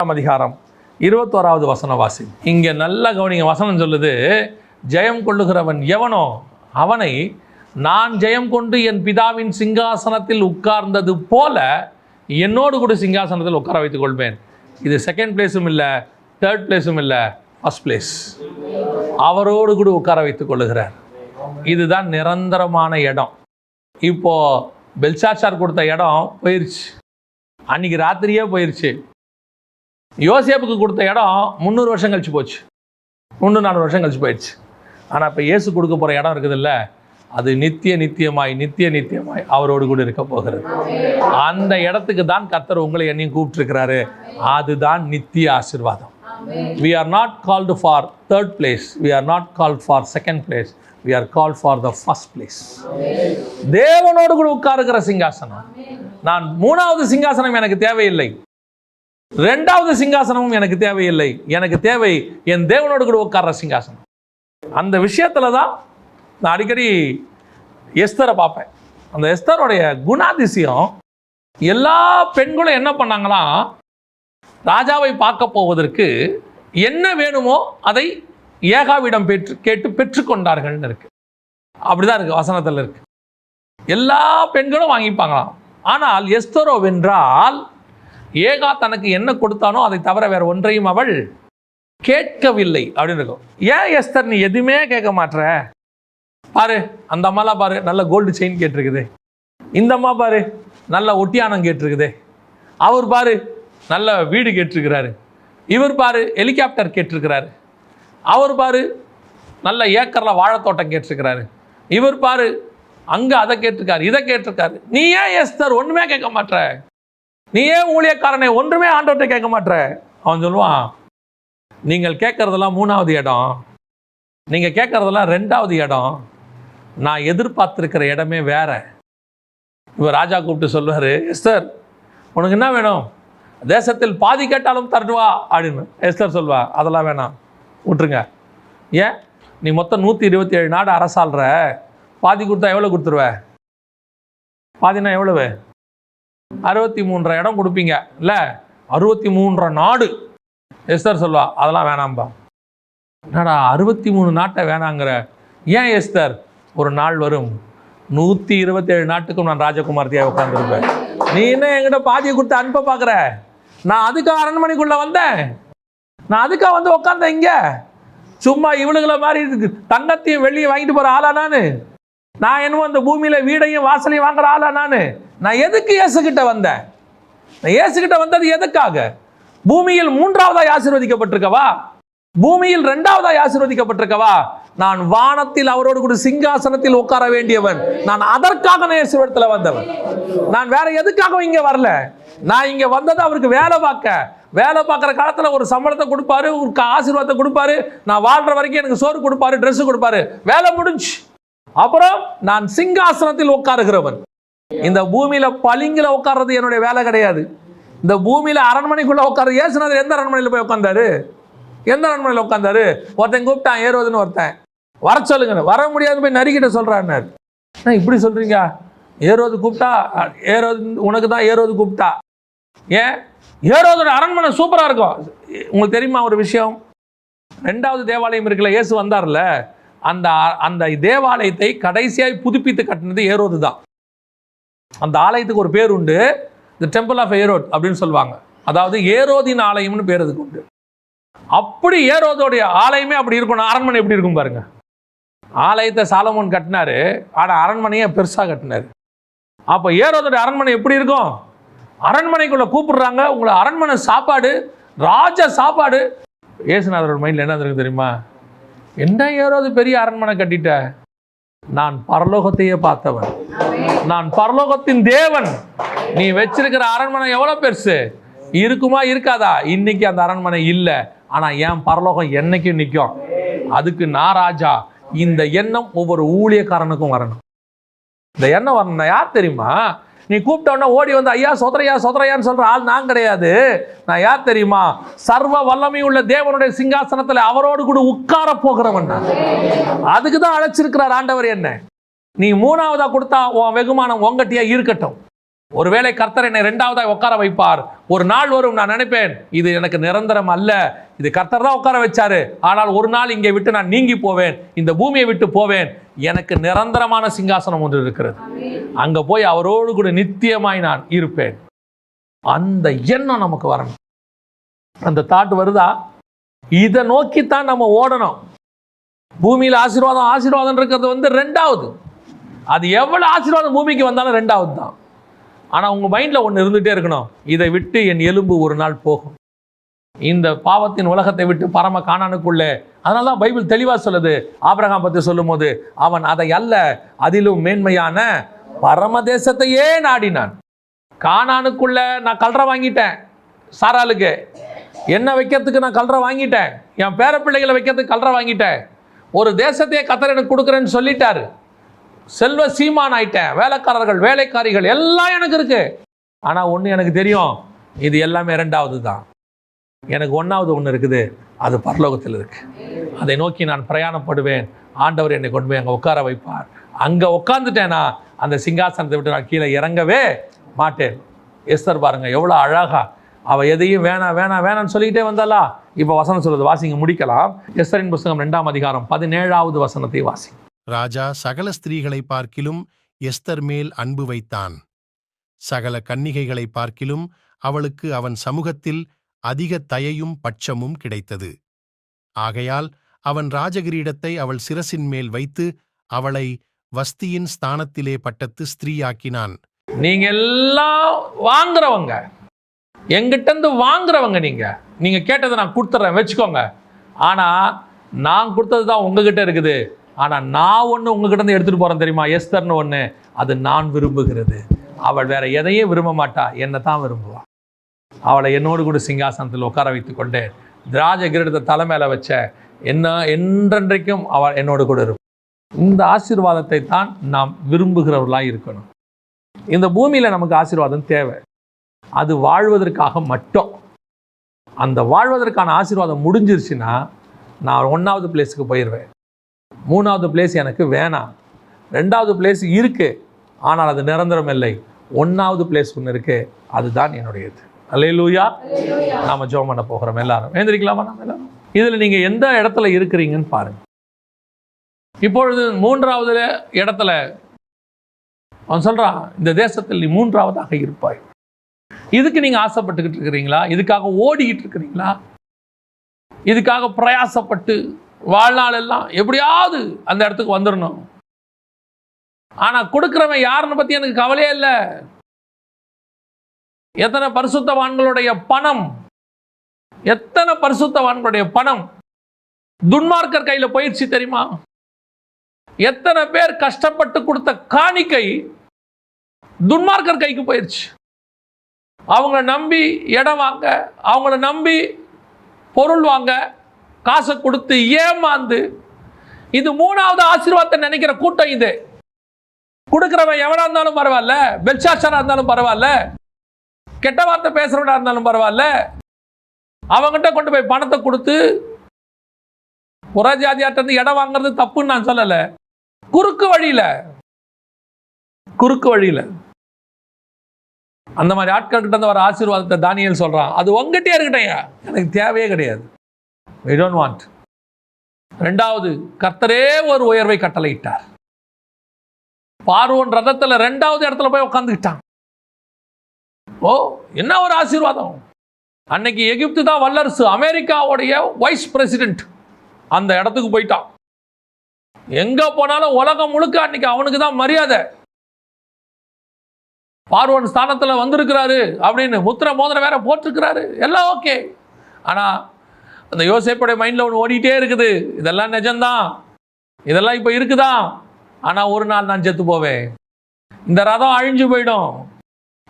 ஆறாம் அதிகாரம் இருபத்தோராவது வசன வாசி. இங்கே நல்ல கவனிங்க வசனம் சொல்லுது ஜெயம் கொள்ளுகிறவன் எவனோ அவனை நான் ஜெயம் கொண்டு என் பிதாவின் சிங்காசனத்தில் உட்கார்ந்தது போல என்னோடு கூட சிங்காசனத்தில் உட்கார வைத்துக் கொள்வேன். இது செகண்ட் பிளேஸும் இல்லை தேர்ட் பிளேஸும் இல்லை ஃபர்ஸ்ட் பிளேஸ் அவரோடு கூட உட்கார வைத்துக் கொள்ளுகிறார். இதுதான் நிரந்தரமான இடம். இப்போ பெல்சாச்சார் கொடுத்த இடம் போயிருச்சு. அன்னைக்கு ராத்திரியே போயிருச்சு. யோசேப்புக்கு கொடுத்த இடம் முந்நூறு வருஷம் கழிச்சு போச்சு. முந்நூறு நானூறு வருஷம் கழிச்சு போயிடுச்சு. ஆனால் இப்போ இயேசு கொடுக்க போகிற இடம் இருக்குதுல்ல அது நித்திய நித்தியமாய் நித்திய நித்தியமாய் அவரோடு கூட இருக்க போகிறது. அந்த இடத்துக்கு தான் கர்த்தர் உங்களை என்னையும் கூப்பிட்டுருக்கிறாரு. அதுதான் நித்திய ஆசீர்வாதம். we are not called for third place. We are not called for second place. We are called for the first place. தேவனோடு கூட உட்காருகிற சிங்காசனம். நான் மூணாவது சிங்காசனம் எனக்கு தேவையில்லை. ரெண்டாவது சிங்காசனமும் எனக்கு தேவையில்லை. எனக்கு தேவை என் தேவனோடு கூட உட்கார்ற சிங்காசனம். அந்த விஷயத்துல தான் நான் அடிக்கடி எஸ்தரை பார்ப்பேன். அந்த எஸ்தருடைய குணாதிசயம் எல்லா பெண்களும் என்ன பண்ணாங்களாம் ராஜாவை பார்க்க போவதற்கு என்ன வேணுமோ அதை ஏகாவிடம் பெற்று கேட்டு பெற்றுக்கொண்டார்கள்னு இருக்கு. அப்படிதான் இருக்கு வசனத்தில் இருக்கு. எல்லா பெண்களும் வாங்கிப்பாங்களாம். ஆனால் எஸ்தரோ வென்றால் ஏகா தனக்கு என்ன கொடுத்தானோ அதை தவிர வேற ஒன்றையும் அவள் கேட்கவில்லை அப்படின்னு இருக்கும். ஏன் எஸ்தர் நீ எதுவுமே கேட்க மாட்ற? பாரு அந்த அம்மாலாம் பாரு நல்ல கோல்டு செயின் கேட்டிருக்குது. இந்த அம்மா பாரு நல்ல ஒட்டியானம் கேட்டிருக்குது. அவர் பாரு நல்ல வீடு கேட்டிருக்கிறாரு. இவர் பாரு ஹெலிகாப்டர் கேட்டிருக்கிறாரு. அவர் பாரு நல்ல ஏக்கரில் வாழைத்தோட்டம் கேட்டிருக்கிறாரு. இவர் பாரு அங்கே அதை கேட்டிருக்காரு இதை கேட்டிருக்காரு. நீ ஏன் எஸ்தர் ஒன்றுமே கேட்க மாட்ற? நீ ஏன் ஊழியக்காரனை ஒன்றுமே ஆண்டவர்கிட்ட கேட்க மாட்டேற அவன் சொல்லுவான் நீங்கள் கேட்கறதெல்லாம் மூணாவது இடம். நீங்கள் கேட்கறதெல்லாம் ரெண்டாவது இடம். நான் எதிர்பார்த்துருக்கிற இடமே வேற. இவர் ராஜா கூப்பிட்டு சொல்லுவார் எஸ்தர் உனக்கு என்ன வேணும்? தேசத்தில் பாதி கேட்டாலும் தரட்டுவா? அப்படின்னு எஸ்தர் சொல்வா அதெல்லாம் வேணாம். விட்டுருங்க. ஏன்? நீ மொத்தம் நூற்றி இருபத்தி ஏழு நாடு அரசாள்ற. பாதி கொடுத்தா எவ்வளோ கொடுத்துருவ? பாதினா எவ்வளவு? அறுபத்தி மூன்றரை இடம் கொடுப்பீங்க. இல்லை? அறுபத்தி மூன்றரை நாடு. எஸ்தர் சொல்வா அதெல்லாம் வேணாம்பா. என்னடா அறுபத்தி மூணு நாட்டை வேணாங்கிற. ஏன் எஸ்தர்? ஒரு நாள் வரும். நூற்றி இருபத்தேழு நாட்டுக்கும் நான் ராஜகுமார்த்தியாக உட்காந்துருப்பேன் நீ என்ன என்கிட்ட பாதியை கொடுத்து அனுப்ப பார்க்குற? நான் அதுக்காக அரண்மனைக்குள்ளே வந்தேன். நான் அதுக்காக வந்து உட்காந்தேன் இங்கே. சும்மா இவளுங்களை மாதிரி தங்கத்தையும் வெளியே வாங்கிட்டு போகிற ஆளா நான்? நான் என்னவோ அந்த பூமியில் வீடையும் வாசலையும் வாங்குற ஆளா நான்? நான் எதுக்கு இயேசுகிட்ட வந்தேன்? நான் இயேசுகிட்ட வந்தது எதுக்காக? பூமியில் மூன்றாவதாய் ஆசீர்வதிக்கப்பட்டிருக்கவா? பூமியில் ரெண்டாவதாக ஆசீர்வதிக்கப்பட்டிருக்கவா? நான் வானத்தில் அவரோடு கூட சிங்காசனத்தில் உட்கார வேண்டியவன். நான் அதற்காக நான் நேசுவரத்துல வந்தவன். நான் வேற எதுக்காகவும் இங்கே வரல. நான் இங்கே வந்தது அவருக்கு வேலை பார்க்க. வேலை பார்க்குற காலத்தில் ஒரு சம்பளத்தை கொடுப்பாரு ஒரு ஆசீர்வாதத்தை கொடுப்பாரு. நான் வாழ்கிற வரைக்கும் எனக்கு சோறு கொடுப்பாரு ட்ரெஸ்ஸு கொடுப்பாரு. வேலை முடிஞ்சு. அப்புறம் நான் சிங்காசனத்தில் உட்காருகிறவன். இந்த பூமியில பளிங்கில உட்கார்றது என்னுடைய வேலை கிடையாது. இந்த பூமியில அரண்மனைக்குள்ள உட்காரு ஏசுநாதர் எந்த அரண்மனையில் போய் உட்காந்தாரு எந்த அரண்மனையில் உட்காந்தாரு ஒருத்தன் கூப்பிட்டான் ஏறுவதுன்னு ஒருத்தன். வர சொல்லுங்க வர முடியாதுன்னு போய் நரிக்கிட்ட சொல்றாரு இப்படி சொல்றீங்க? ஏறுவது கூப்பிட்டா ஏறுவது உனக்கு தான் ஏறுவது கூப்பிட்டா. ஏன்? ஏறுவதோட அரண்மனை சூப்பரா இருக்கும். உங்களுக்கு தெரியுமா ஒரு விஷயம்? ரெண்டாவது தேவாலயம் இருக்குல்ல இயேசு வந்தார்ல. அந்த அந்த தேவாலயத்தை கடைசியாய் புதுப்பித்து கட்டினது ஏரோது தான். அந்த ஆலயத்துக்கு ஒரு பேர் உண்டு த டெம்பிள் ஆஃப் ஏரோட் அப்படின்னு சொல்லுவாங்க. அதாவது ஏரோதின் ஆலயம்னு பேர் அதுக்கு உண்டு. அப்படி ஏரோதோடைய ஆலயமே அப்படி இருக்கணும். அரண்மனை எப்படி இருக்கும் பாருங்க. ஆலயத்தை சாலமோன் கட்டினாரு. ஆனால் அரண்மனையை பெருசாக கட்டினார். அப்போ ஏரோதோடைய அரண்மனை எப்படி இருக்கும்? அரண்மனைக்குள்ளே கூப்பிடுறாங்க. உங்களை அரண்மனை சாப்பாடு ராஜ சாப்பாடு. ஏசுநாதரோட மைண்டில் என்ன இருக்கு தெரியுமா? என்ன ஏறாவது பெரிய அரண்மனை கட்டிட்ட? நான் பரலோகத்தையே பார்த்தவன். நான் பரலோகத்தின் தேவன். நீ வச்சிருக்கிற அரண்மனை எவ்வளோ பெருசு? இருக்குமா இருக்காதா? இன்னைக்கு அந்த அரண்மனை இல்லை. ஆனால் என் பரலோகம் என்னைக்கும் நிற்கும் அதுக்கு நான் ராஜா. இந்த எண்ணம் ஒவ்வொரு ஊழியக்காரனுக்கும் வரணும். இந்த எண்ணம் வரணும் யார் தெரியுமா? நீ கூப்பிட்ட உடனே ஓடி வந்து ஐயா சொதரையா சொதரையான்னு சொல்ற ஆள் நான் கிடையாது. நான் யார் தெரியுமா? சர்வ வல்லமை உள்ள தேவனுடைய சிங்காசனத்தில் அவரோடு கூட உட்கார போகிறவன் நான். அதுக்கு தான் அழைச்சிருக்கிறார் ஆண்டவர் என்ன. நீ மூணாவதாக கொடுத்தா உன் வெகுமானம் உங்கட்டியா இருக்கட்டும். ஒருவேளை கர்த்தர் என்னை ரெண்டாவதாக உட்கார வைப்பார். ஒரு நாள் வரும் நான் நினைப்பேன் இது எனக்கு நிரந்தரம் அல்ல. இது கர்த்தர் தான் உட்கார வச்சாரு. ஆனால் ஒரு நாள் இங்கே விட்டு நான் நீங்கி போவேன். இந்த பூமியை விட்டு போவேன். எனக்கு நிரந்தரமான சிங்காசனம் ஒன்று இருக்கிறது. அங்கே போய் அவரோடு கூட நித்தியமாய் நான் இருப்பேன். அந்த எண்ணம் நமக்கு வரணும். அந்த தாட் வருதா? இதை நோக்கித்தான் நம்ம ஓடணும். பூமியில் ஆசீர்வாதம் ஆசீர்வாதம் இருக்கிறது வந்து ரெண்டாவது. அது எவ்வளோ ஆசீர்வாதம் பூமிக்கு வந்தாலும் ரெண்டாவது தான் ஆனால் உங்கள் மைண்டில் ஒன்று இருந்துகிட்டே இருக்கணும். இதை விட்டு என் எலும்பு ஒரு நாள் போகும். இந்த பாவத்தின் உலகத்தை விட்டு பரம காணானுக்குள்ளே அதனால தான் பைபிள் தெளிவாக சொல்லுது. ஆபிரகாம் பற்றி சொல்லும்போது அவன் அதை அல்ல அதிலும் மேன்மையான பரம தேசத்தையே நாடினான். காணானுக்குள்ள நான் கல்ற வாங்கிட்டேன். சாராளுக்கு என்ன வைக்கிறதுக்கு நான் கல்ற வாங்கிட்டேன்? என் பேர பிள்ளைகளை வைக்கிறதுக்கு கல்ற வாங்கிட்டேன். ஒரு தேசத்தையே கத்தர் எனக்கு கொடுக்குறேன்னு சொல்லிட்டாரு. செல்வ சீமான் ஆயிட்டேன். வேலைக்காரர்கள் வேலைக்காரிகள் எல்லாம் எனக்கு இருக்கு. ஆனால் ஒன்று எனக்கு தெரியும் இது எல்லாமே ரெண்டாவது தான் எனக்கு ஒன்றாவது ஒன்று இருக்குது அது பரலோகத்தில் இருக்கு. அதை நோக்கி நான் பிரயாணப்படுவேன். ஆண்டவர் என்னை கொண்டு போய் அங்கே உட்கார வைப்பார். அங்கே உட்காந்துட்டேனா அந்த சிங்காசனத்தை விட்டு நான் கீழே இறங்கவே மாட்டேன். எஸ்தர் பாருங்க எவ்வளோ அழகா. அவள் எதையும் வேணாம் வேணாம் வேணாம்னு சொல்லிக்கிட்டே வந்தாலா இப்போ வசனம் சொல்றது வாசிங்க முடிக்கலாம். எஸ்தரின் புஸ்தகம் ரெண்டாம் அதிகாரம் பதினேழாவது வசனத்தை வாசிங்க. ராஜா சகல ஸ்திரீகளை பார்க்கிலும் எஸ்தர் மேல் அன்பு வைத்தான். சகல கன்னிகைகளை பார்க்கிலும் அவளுக்கு அவன் சமூகத்தில் அதிக தயையும் பட்சமும் கிடைத்தது. ஆகையால் அவன் ராஜகிரீடத்தை அவள் சிரசின் மேல் வைத்து அவளை வஸ்தியின் ஸ்தானத்திலே பட்டத்து ஸ்திரீயாக்கினான். நீங்க எல்லாம் வாங்குறவங்க. எங்கிட்ட இருந்து வாங்குறவங்க நீங்க. நீங்க கேட்டதை நான் கொடுத்துட்றேன் வச்சுக்கோங்க. ஆனா நான் கொடுத்தது தான் உங்ககிட்ட இருக்குது. ஆனால் நான் ஒன்று உங்ககிட்ட இருந்து எடுத்துகிட்டு போகிறேன் தெரியுமா? எஸ்தர்னு ஒன்று அது நான் விரும்புகிறது. அவள் வேற எதையும் விரும்ப மாட்டா. என்னை தான் விரும்புவா. அவளை என்னோடு கூட சிங்காசனத்தில் உட்கார வைத்து கொண்டு திராஜ கிரீடத்தை தலை மேல வச்ச என்ன என்றென்றைக்கும் அவள் என்னோடு கூட இருக்கும் இந்த ஆசீர்வாதத்தை தான் நாம் விரும்புகிறவர்களாக இருக்கணும். இந்த பூமியில் நமக்கு ஆசீர்வாதம் தேவை. அது வாழ்வதற்காக மட்டும். அந்த வாழ்வதற்கான ஆசீர்வாதம் முடிஞ்சிருச்சுன்னா நான் ஒன்றாவது பிளேஸுக்கு போயிடுவேன் மூணாவது பிளேஸ் எனக்கு வேணாம். ரெண்டாவது பிளேஸ் இருக்கு. ஆனால் அது நிரந்தரம் இல்லை. ஒன்றாவது பிளேஸ் ஒன்று இருக்கு. அதுதான் என்னுடையது. அல்லேலூயா நாம ஜெபம் பண்ண போகிறோம் எல்லாரும். எழுந்திரிக்கலாமா நம்ம எல்லாரும்? இதில் நீங்கள் எந்த இடத்துல இருக்கிறீங்கன்னு பாருங்க. இப்பொழுது மூன்றாவது இடத்துல அவன் சொல்றான் இந்த தேசத்தில் நீ மூன்றாவதாக இருப்பாய். இதுக்கு நீங்க ஆசைப்பட்டுக்கிட்டு இருக்கிறீங்களா? இதுக்காக ஓடிக்கிட்டு இருக்கிறீங்களா? இதுக்காக பிரயாசப்பட்டு வாழ்நாள் எல்லாம் எப்படியாவது அந்த இடத்துக்கு வந்துடணும் ஆனா கொடுக்குறவன் யாருன்னு பத்தி எனக்கு கவலையே இல்லை. எத்தனை பரிசுத்தவான்களுடைய பணம்? எத்தனை பரிசுத்தவான்களுடைய பணம்? துன்மார்க்கர் கையில போயிடுச்சு தெரியுமா? எத்தனை பேர் கஷ்டப்பட்டு கொடுத்த காணிக்கை துன்மார்க்கர் கைக்கு போயிடுச்சு. அவங்கள நம்பி இடம் வாங்க அவங்கள நம்பி பொருள் வாங்க காசை கொடுத்து ஏமாந்து இது மூணாவது ஆசீர்வாதத்தை நினைக்கிற கூட்டம் இது. கொடுக்குறவன் எவனா இருந்தாலும் பரவாயில்ல பெல்சாச்சரா இருந்தாலும் பரவாயில்ல கெட்ட வார்த்தை பேசுறவனா இருந்தாலும் பரவாயில்ல அவங்ககிட்ட கொண்டு போய் பணத்தை கொடுத்து புறஜாதியாட்ட இருந்து இடம் வாங்குறது தப்புன்னு நான் சொல்லலை. குறுக்கு வழியில குறுக்கு வழியில. அந்த மாதிரி ஆட்கள் கிட்ட வர ஆசீர்வாதத்தை தானியல் சொல்றான். அது உங்ககிட்டயே இருக்கட்டையா எனக்கு தேவையே கிடையாது. ஐ டோன்ட் வாண்ட் ரெண்டாவது கர்த்தரே ஒரு உயர்வை கட்டளையிட்டார். பார்வோன் ரதத்துல ரெண்டாவது இடத்துல போய் உட்காந்துக்கிட்டான் ஓ என்ன ஒரு ஆசீர்வாதம்? அன்னைக்கு எகிப்து தான் வல்லரசு அமெரிக்காவுடைய வைஸ் பிரசிடென்ட் அந்த இடத்துக்கு போயிட்டான். எங்க போனாலும் உலகம் முழுக்க அன்னைக்கு அவனுக்கு தான் மரியாதை. பார்வன் ஸ்தானத்துல வந்திருக்கிறாரு அப்படின்னு முத்திர மோதிரம் வேற போட்டிருக்கிறாரு. எல்லாம் ஓகே ஆனா அந்த யோசேப்போட மைண்டில் ஒன்று ஓடிட்டே இருக்குது. இதெல்லாம் நிஜம்தான். இதெல்லாம் இப்போ இருக்குதா? ஆனால் ஒரு நாள் நான் செத்து போவேன். இந்த ரதம் அழிஞ்சு போயிடும்.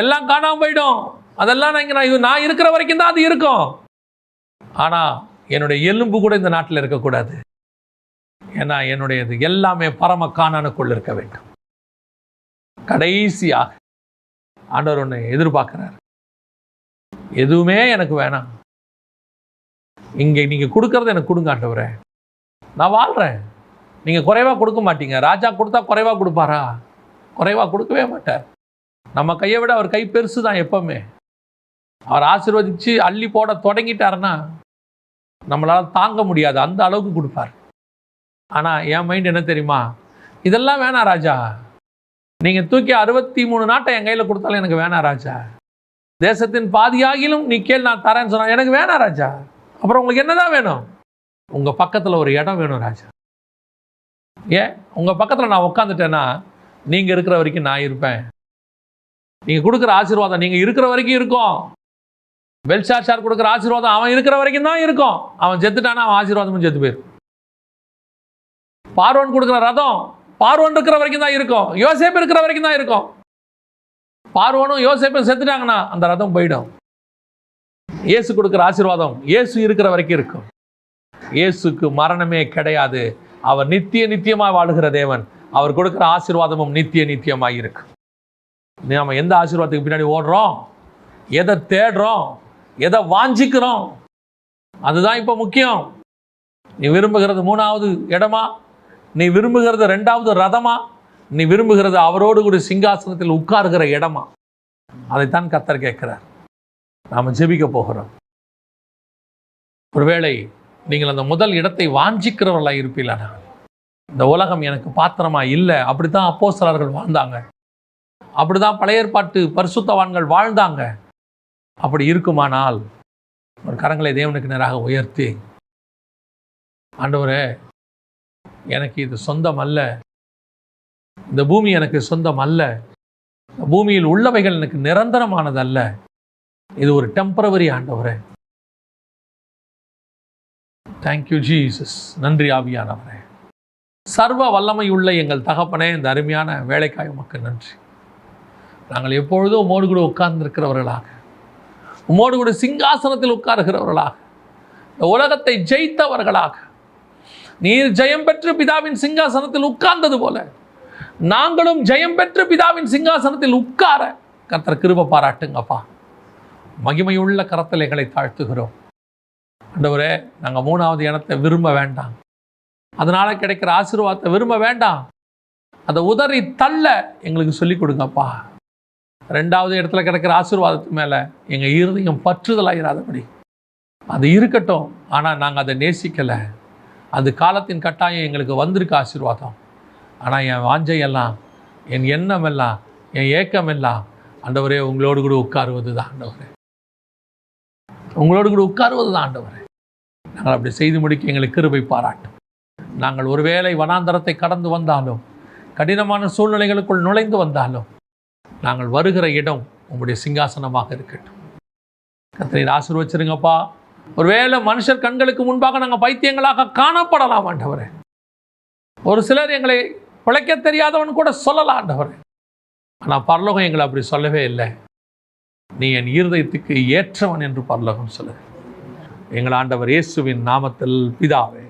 எல்லாம் காணாமல் போயிடும். அதெல்லாம் நான் இங்கே நான் இது நான் இருக்கிற வரைக்கும் தான் அது இருக்கும். ஆனால் என்னுடைய எலும்பு கூட இந்த நாட்டில் இருக்கக்கூடாது. ஏன்னா என்னுடையது எல்லாமே பரம காணனுக்குள் இருக்க வேண்டும். கடைசியாக ஆண்டவர் ஒன்று எதிர்பார்க்கிறார். எதுவுமே எனக்கு வேணாம். இங்கே நீங்கள் கொடுக்கறத எனக்கு கொடுங்க ஆண்டவரே. நான் வாழ்கிறேன் நீங்கள் குறைவாக கொடுக்க மாட்டீங்க. ராஜா கொடுத்தா குறைவாக கொடுப்பாரா? குறைவாக கொடுக்கவே மாட்டார். நம்ம கையை விட அவர் கை பெருசு தான் எப்பவுமே. அவர் ஆசிர்வதித்து அள்ளி போட தொடங்கிட்டாருன்னா நம்மளால் தாங்க முடியாது. அந்த அளவுக்கு கொடுப்பார். ஆனால் என் மைண்ட் என்ன தெரியுமா? இதெல்லாம் வேணாம் ராஜா. நீங்கள் தூக்கி அறுபத்தி மூணு நாட்டை என் கையில் கொடுத்தாலும் எனக்கு வேணாம் ராஜா. தேசத்தின் பாதியாகிலும் நீ கேள் நான் தரேன்னு சொன்னா எனக்கு வேணாம் ராஜா. அப்புறம் உங்களுக்கு என்னதான் வேணும்? உங்கள் பக்கத்தில் ஒரு இடம் வேணும் ராஜா. ஏன்? உங்கள் பக்கத்தில் நான் உட்காந்துட்டேன்னா நீங்கள் இருக்கிற வரைக்கும் நான் இருப்பேன். நீங்கள் கொடுக்குற ஆசீர்வாதம் நீங்கள் இருக்கிற வரைக்கும் இருக்கும். பெல்ஷாச்சார் கொடுக்குற ஆசீர்வாதம் அவன் இருக்கிற வரைக்கும் தான் இருக்கும். அவன் செத்துட்டானா அவன் ஆசீர்வாதமும் செத்து போயிடும் பார்வன் கொடுக்குற ரதம் பார்வன் இருக்கிற வரைக்கும் தான் இருக்கும். யோசேப்பு இருக்கிற வரைக்கும் தான் இருக்கும். பார்வனும் யோசேப்பும் செத்துட்டாங்கன்னா அந்த ரதம் போயிடும். இயேசு கொடுக்குற ஆசீர்வாதம் இயேசு இருக்கிற வரைக்கும் இருக்கும். இயேசுக்கு மரணமே கிடையாது. அவர் நித்திய நித்தியமாக வாழுகிற தேவன். அவர் கொடுக்குற ஆசீர்வாதமும் நித்திய நித்தியமாக இருக்கு. நாம் எந்த ஆசீர்வாதத்துக்கு பின்னாடி ஓடுறோம்? எதை தேடுறோம்? எதை வாஞ்சிக்கிறோம்? அதுதான் இப்போ முக்கியம். நீ விரும்புகிறது மூணாவது இடமா? நீ விரும்புகிறது ரெண்டாவது ரதமா? நீ விரும்புகிறது அவரோடு கூட சிங்காசனத்தில் உட்காருகிற இடமா? அதைத்தான் கத்தர் கேட்கிறார். நாம் ஜெபிக்க போகிறோம். ஒருவேளை நீங்கள் அந்த முதல் இடத்தை வாஞ்சிக்கிறவர்களாக இருப்பீங்களா இந்த உலகம் எனக்கு பாத்திரமா இல்லை அப்படித்தான் அப்போஸ்தலர்கள் வாழ்ந்தாங்க. அப்படிதான் பழைய ஏற்பாட்டு பரிசுத்தவான்கள் வாழ்ந்தாங்க. அப்படி இருக்குமானால் ஒரு கரங்களை தேவனுக்கு நேராக உயர்த்தி ஆண்டவரே எனக்கு இது சொந்தம் அல்ல. இந்த பூமி எனக்கு சொந்தம் அல்ல. இந்த பூமியில் உள்ளவைகள் எனக்கு நிரந்தரமானதல்ல. இது ஒரு டெம்பரவரி ஆண்டவரே. தேங்க்யூ ஜீசஸ் நன்றி ஆவியானவரே. சர்வ வல்லமை உள்ள எங்கள் தகப்பனே இந்த அருமையான வேலைக்காய் உமக்கு நன்றி. நாங்கள் எப்பொழுதும் உமோடு கூட உட்கார்ந்திருக்கிறவர்களாக உமோடு கூட சிங்காசனத்தில் உட்காருகிறவர்களாக இந்த உலகத்தை ஜெயித்தவர்களாக நீர் ஜெயம் பெற்று பிதாவின் சிங்காசனத்தில் உட்கார்ந்தது போல நாங்களும் ஜெயம் பெற்று பிதாவின் சிங்காசனத்தில் உட்கார கர்த்தர் கிருப பாராட்டுங்கப்பா. மகிமையுள்ள கரத்தலைகளை தாழ்த்துகிறோம். ஆண்டவரே நாங்கள் மூணாவது இடத்தை விரும்ப வேண்டாம். அதனால் கிடைக்கிற ஆசீர்வாதத்தை விரும்ப வேண்டாம். அதை உதறி தள்ள எங்களுக்கு சொல்லிக் கொடுங்கப்பா. ரெண்டாவது இடத்துல கிடைக்கிற ஆசீர்வாதத்து மேலே எங்கள் இருதயம் பற்றுதலாகிறாதபடி அது இருக்கட்டும் ஆனால் நாங்கள் அதை நேசிக்கலை. அது காலத்தின் கட்டாயம் எங்களுக்கு வந்திருக்கு ஆசீர்வாதம். ஆனால் என் வாஞ்சையெல்லாம் என் எண்ணம் எல்லாம் என் ஏக்கம் எல்லாம் ஆண்டவரே உங்களோடு கூட உட்காருவது தான் ஆண்டவரே. உங்களோடு கூட உட்காருவது தான் ஆண்டவர். நாங்கள் அப்படி செய்து முடிக்க எங்களுக்கு கிருபை பாராட்டும் நாங்கள் ஒருவேளை வனாந்தரத்தை கடந்து வந்தாலும் கடினமான சூழ்நிலைகளுக்குள் நுழைந்து வந்தாலும் நாங்கள் வருகிற இடம் உங்களுடைய சிங்காசனமாக இருக்கட்டும். கத்திரை ஆசீர்வச்சிருங்கப்பா. ஒருவேளை மனுஷர் கண்களுக்கு முன்பாக நாங்கள் பைத்தியங்களாக காணப்படலாம் ஆண்டவரே. ஒரு சிலர் எங்களை பிழைக்க தெரியாதவன் கூட சொல்லலாம் ஆண்டவரே. ஆனால் பரலோகம் எங்களை அப்படி சொல்லவே இல்லை. நீ என் இருதயத்துக்கு ஏற்றவன் என்று பரலகம் சொல்லுகிறேன். எங்கள் ஆண்டவர் இயேசுவின் நாமத்தில் பிதாவே